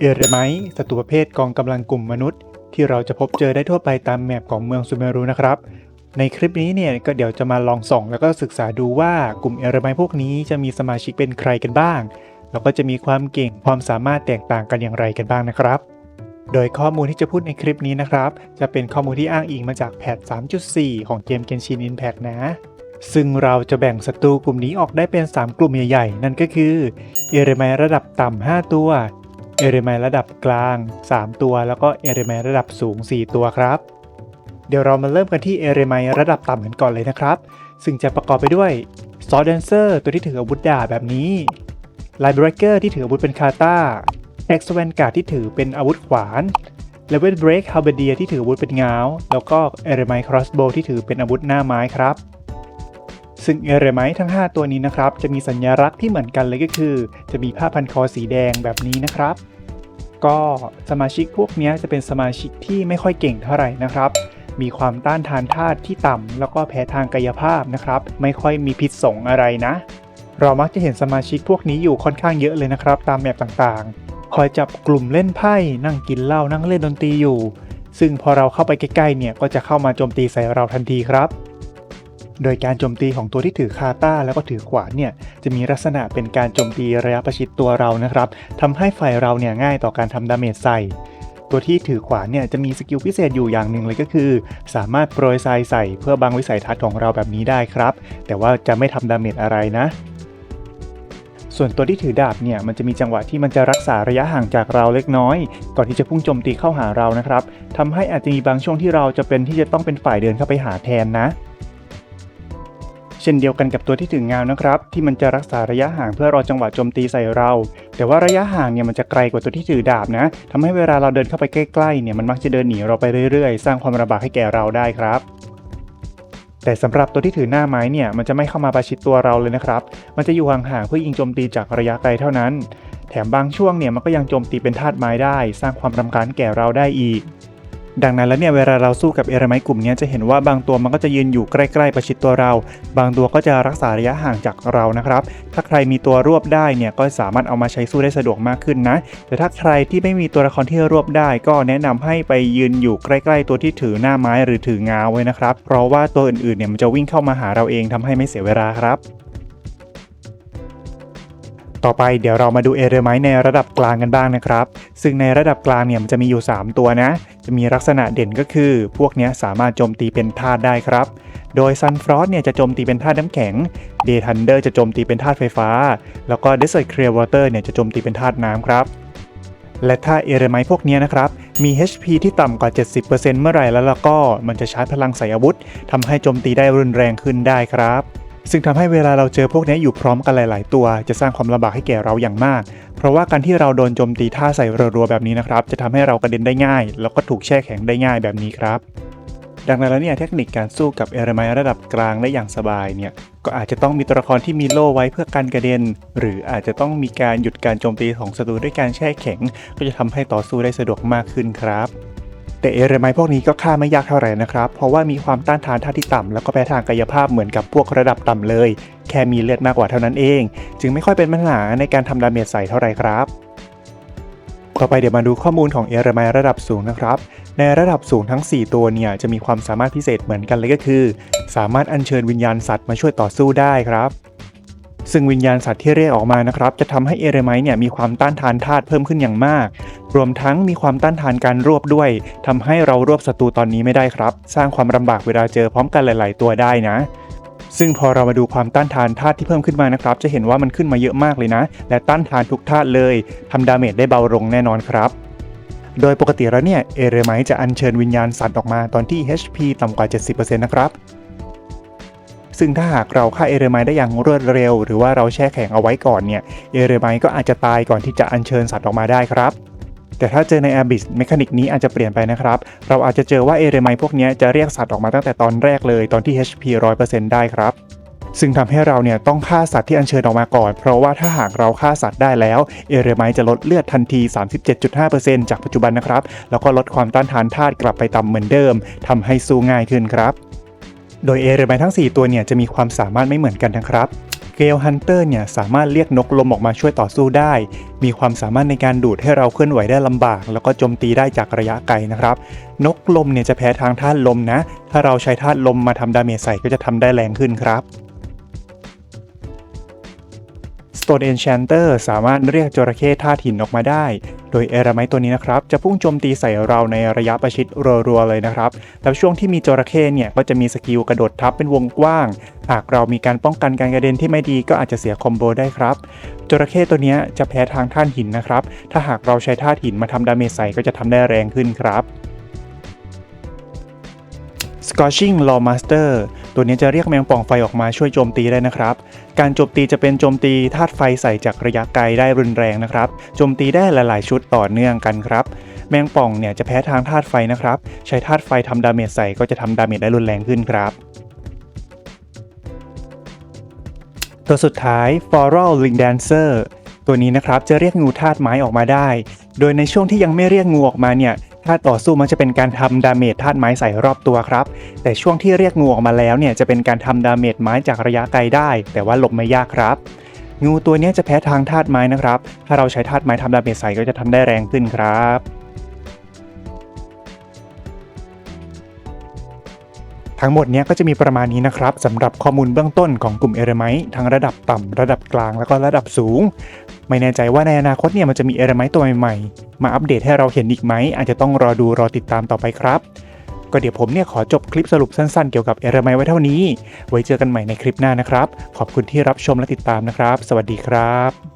เอเรไมต์ศัตรูประเภทกองกำลังกลุ่มมนุษย์ ที่เราจะพบเจอได้ทั่วไปตามแมปของเมืองซูเมรุนะครับ ในคลิปนี้เนี่ยก็เดี๋ยวจะมาลองส่อง แล้วก็ศึกษาดูว่ากลุ่มเอเรไมต์พวกนี้จะมีสมาชิกเป็นใครกันบ้าง แล้วก็จะมีความเก่งความสามารถแตกต่างกันอย่างไรกันบ้างนะครับโดยข้อมูลที่จะพูดในคลิปนี้นะครับ จะเป็นข้อมูลที่อ้างอิงมาจากแพท 3.4 ของเกม Genshin Impact นะ ซึ่งเราจะแบ่งศัตรูกลุ่มนี้ออกได้เป็น 3 กลุ่มใหญ่ๆ นั่นก็คือเอเรไมระดับต่ำ 5 ตัว เอเรไมระดับกลาง 3 ตัว แล้วก็เอเรไมระดับสูง 4 ตัวครับ เดี๋ยวเรามาเริ่มกันที่เอเรไมระดับต่ำกันก่อนเลยนะครับ ซึ่งจะประกอบไปด้วยซอ r แดนเซอร์ตัวที่ถืออาวุธดาบแบบนี้ไลบรเกอร์ที่ถืออาวุธเป็นคาตาเอ็กซ์แวนการ์ดที่ถือเป็นอาวุธขวานเลเวลเบรกฮาเบเดียที่ถืออาวุธเป็นงาแล้วก็เอเรไมครอสโบที่ถือเป็นอาวุธหน้าไม้ครับ ซึ่งเอเรไมทั้ง 5 ตัวนี้นะครับ จะมีสัญลักษณ์ที่เหมือนกันเลยก็คือ จะมีผ้าพันคอสีแดงแบบนี้นะครับ ก็สมาชิกพวกนี้จะเป็นสมาชิกที่ไม่ค่อยเก่งเท่าไหร่นะครับ มีความต้านทานธาตุที่ต่ำแล้วก็แพ้ทางกายภาพนะครับ ไม่ค่อยมีพิษสงอะไรนะ เรามักจะเห็นสมาชิกพวกนี้อยู่ค่อนข้างเยอะเลยนะครับ ตามแมปต่างๆ คอยจับกลุ่มเล่นไพ่ นั่งกินเหล้านั่งเล่นดนตรีอยู่ ซึ่งพอเราเข้าไปใกล้ๆเนี่ยก็จะเข้ามาโจมตีใส่เราทันทีครับ โดยการโจมตีของตัวที่ถือคาต้าแล้วก็ถือขวานเนี่ยจะมีลักษณะเป็นการโจมตีระยะประชิดตัวเรานะครับทำให้ฝ่ายเราเนี่ยง่ายต่อการทำดาเมจใส่ ตัวที่ถือขวานเนี่ยจะมีสกิลพิเศษอยู่อย่างหนึ่งเลยก็คือ สามารถโปรยทรายใส่เพื่อบังวิสัยทัศน์ของเราแบบนี้ได้ครับ แต่ว่าจะไม่ทำดาเมจอะไรนะส่วนตัวที่ถือดาบเนี่ยมันจะมีจังหวะที่มันจะรักษาระยะห่างจากเราเล็กน้อย ก่อนที่จะพุ่งโจมตีเข้าหาเรานะครับทำให้อาจจะมีบางช่วงที่เราจะเป็นที่จะต้องเป็นฝ่ายเดินเข้าไปหาแทนนะ ช่นเดียวกันกับตัวที่ถืองานะครับ ที่มันจะรักษาระยะห่างเพื่อรอจังหวะโจมตีใส่เรา แต่ว่าระยะห่างเนี่ยมันจะไกลกว่าตัวที่ถือดาบนะทำให้เวลาเราเดินเข้าไปใกล้ๆเนี่ยมันมักจะเดินหนีเราไปเรื่อยๆ สร้างความลำบากให้แก่เราได้ครับแต่สำหรับตัวที่ถือหน้าไม้เนี่ยมันจะไม่เข้ามาประชิดตัวเราเลยนะครับ มันจะอยู่ห่างๆเพื่อยิงโจมตีจากระยะไกลเท่านั้น แถมบางช่วงเนี่ยมันก็ยังโจมตีเป็นธาตุไม้ได้ สร้างความรำคาญแก่เราได้อีก ดังนั้นแล้วเนี่ยเวลาเราสู้กับเอรไมกลุ่มนี้จะเห็นว่าบางตัวมันก็จะยืนอยู่ใกล้ๆประชิดตัวเรา บางตัวก็จะรักษาระยะห่างจากเรานะครับ ถ้าใครมีตัวรวบได้เนี่ยก็สามารถเอามาใช้สู้ได้สะดวกมากขึ้นนะ แต่ถ้าใครที่ไม่มีตัวละครที่รวบได้ ก็แนะนำให้ไปยืนอยู่ใกล้ๆตัวที่ถือหน้าไม้หรือถืองาไว้นะครับ เพราะว่าตัวอื่นๆเนี่ยมันจะวิ่งเข้ามาหาเราเองทำให้ไม่เสียเวลาครับ ต่อไปเดี๋ยวเรามาดูเอเรไมในระดับกลางกันบ้างนะครับ ซึ่งในระดับกลางเนี่ยมันจะมีอยู่ 3 ตัวนะ จะมีลักษณะเด่นก็คือ พวกนี้สามารถโจมตีเป็นธาตุได้ครับ โดย Sun Frost เนี่ยจะโจมตีเป็นธาตุน้ำแข็ง Day Thunder จะโจมตีเป็นธาตุไฟฟ้า แล้วก็ Desert Clear Water เนี่ยจะโจมตีเป็นธาตุน้ำครับและถ้าเอเรไมพวกนี้นะครับ มี HP ที่ต่ำกว่า 70%เมื่อไหร่แล้วล้วก็ มันจะชาร์จพลังใส่อาวุธทำให้โจมตีได้รุนแรงขึ้นได้ครับ ซึ่งทำให้เวลาเราเจอพวกนี้อยู่พร้อมกันหลาย ๆ ตัว จะสร้างความลำบากให้แก่เราอย่างมาก เพราะว่าการที่เราโดนโจมตีท่าใส่รัวๆแบบนี้นะครับ จะทำให้เรากระเด็นได้ง่าย แล้วก็ถูกแช่แข็งได้ง่ายแบบนี้ครับดังนั้นแล้วเนี่ยเทคนิคการสู้กับเอเรไมระดับกลางได้อย่างสบายเนี่ยก็อาจจะต้องมีตัวละครที่มีโล่ไว้เพื่อกันกระเด็น หรืออาจจะต้องมีการหยุดการโจมตีของศัตรูด้วยการแช่แข็ง ก็จะทำให้ต่อสู้ได้สะดวกมากขึ้นครับ แต่เอเรไมพวกนี้ก็ฆ่าไม่ยากเท่าไหร่นะครับ เพราะว่ามีความต้านทานท่าที่ต่ำแล้วก็แพ้ทางกายภาพเหมือนกับพวกระดับต่ำเลย แค่มีเลือดมากกว่าเท่านั้นเอง จึงไม่ค่อยเป็นปัญหาในการทำดาเมจใส่เท่าไหร่ครับต่อไปเดี๋ยวมาดูข้อมูลของเอเรไมระดับสูงนะครับ ในระดับสูงทั้ง 4 ตัวเนี่ยจะมีความสามารถพิเศษเหมือนกันเลยก็คือ สามารถอัญเชิญวิญญาณสัตว์มาช่วยต่อสู้ได้ครับ ซึ่งวิญญาณสัตว์ที่เรียกออกมานะครับจะทำให้เอเรไมต์เนี่ยมีความต้านทานธาตุเพิ่มขึ้นอย่างมาก รวมทั้งมีความต้านทานการรวบด้วยทำให้เรารวบศัตรูตอนนี้ไม่ได้ครับ สร้างความลำบากเวลาเจอพร้อมกันหลาย ๆ ตัวได้นะซึ่งพอเรามาดูความต้านทานธาตุที่เพิ่มขึ้นมานะครับ จะเห็นว่ามันขึ้นมาเยอะมากเลยนะ และต้านทานทุกธาตุเลยทำดาเมจได้เบาลงแน่นอนครับ โดยปกติแล้วเนี่ย เอเรไมจะอัญเชิญวิญญาณสัตว์ออกมาตอนที่ HP ต่ำกว่า 70%นะครับ ซึ่งถ้าหากเราฆ่าเอเรไมต์ได้อย่างรวดเร็ว หรือว่าเราแช่แข็งเอาไว้ก่อนเนี่ยเอเรไมต์ก็อาจจะตายก่อนที่จะอัญเชิญสัตว์ออกมาได้ครับแต่ถ้าเจอใน Abyss เมคานิกนี้อาจจะเปลี่ยนไปนะครับ เราอาจจะเจอว่าเอเรไมพวกนี้จะเรียกสัตว์ออกมาตั้งแต่ตอนแรกเลยตอนที่ HP 100%ได้ครับ ซึ่งทำให้เราเนี่ยต้องฆ่าสัตว์ที่อัญเชิญออกมาก่อน เพราะว่าถ้าหากเราฆ่าสัตว์ได้แล้ว เอเรไมจะลดเลือดทันที 37.5%จากปัจจุบันนะครับ แล้วก็ลดความต้านทานธาตุกลับไปต่ำเหมือนเดิมทำให้สู้ง่ายขึ้นครับ โดยเอเรไมทั้ง 4 ตัวเนี่ยจะมีความสามารถไม่เหมือนกันนะครับเกลฮันเตอร์เนี่ยสามารถเรียกนกลมออกมาช่วยต่อสู้ได้ มีความสามารถในการดูดให้เราเคลื่อนไหวได้ลำบาก แล้วก็โจมตีได้จากระยะไกลนะครับ นกลมเนี่ยจะแพ้ทางธาตุลมนะ ถ้าเราใช้ธาตุลมมาทำดาเมจใส่ก็จะทำได้แรงขึ้นครับ Stone Enchanter สามารถเรียกจระเข้ธาตุหินออกมาได้ โดยเอราไมต์ตัวนี้นะครับ จะพุ่งโจมตีใส่เราในระยะประชิดรัวๆเลยนะครับ แล้วช่วงที่มีจระเข้เนี่ย ก็จะมีสกิลกระโดดทับเป็นวงกว้าง หากเรามีการป้องกันการกระเด็นที่ไม่ดีก็อาจจะเสียคอมโบได้ครับ จระเข้ตัวนี้จะแพ้ทางท่านหินนะครับ ถ้าหากเราใช้ธาตุหินมาทำดาเมจใส่ก็จะทำได้แรงขึ้นครับ Scorching Lawmaster ตัวนี้จะเรียกแมงป่องไฟออกมาช่วยโจมตีได้นะครับ การโจมตีจะเป็นโจมตีธาตุไฟใส่จากระยะไกลได้รุนแรงนะครับ โจมตีได้หลายๆ ชุดต่อเนื่องกันครับ แมงป่องเนี่ยจะแพ้ทางธาตุไฟนะครับ ใช้ธาตุไฟทำดาเมจใส่ก็จะทำดาเมจได้รุนแรงขึ้นครับ ตัวสุดท้าย Floral Ring Dancer ตัวนี้นะครับจะเรียกงูธาตุไม้ออกมาได้ โดยในช่วงที่ยังไม่เรียกงูออกมาเนี่ย ถ้าต่อสู้มันจะเป็นการทำดาเมจธาตุไม้ใส่รอบตัวครับ แต่ช่วงที่เรียกงูออกมาแล้วเนี่ยจะเป็นการทำดาเมจไม้จากระยะไกลได้ แต่ว่าหลบไม่ยากครับ งูตัวนี้จะแพ้ทางธาตุไม้นะครับ ถ้าเราใช้ธาตุไม้ทำดาเมจใส่ก็จะทำได้แรงขึ้นครับ ทั้งหมดนี้ก็จะมีประมาณนี้นะครับสำหรับข้อมูลเบื้องต้นของกลุ่มเอเรไมต์ทั้งระดับต่ำระดับกลางแล้วก็ระดับสูง ไม่แน่ใจว่าในอนาคตเนี่ยมันจะมีเอเรไมต์ตัวใหม่ๆ มาอัปเดตให้เราเห็นอีกไหม อาจจะต้องรอดูรอติดตามต่อไปครับ ก็เดี๋ยวผมเนี่ยขอจบคลิปสรุปสั้นๆ เกี่ยวกับเอเรไมต์ไว้เท่านี้ ไว้เจอกันใหม่ในคลิปหน้านะครับ ขอบคุณที่รับชมและติดตามนะครับ สวัสดีครับ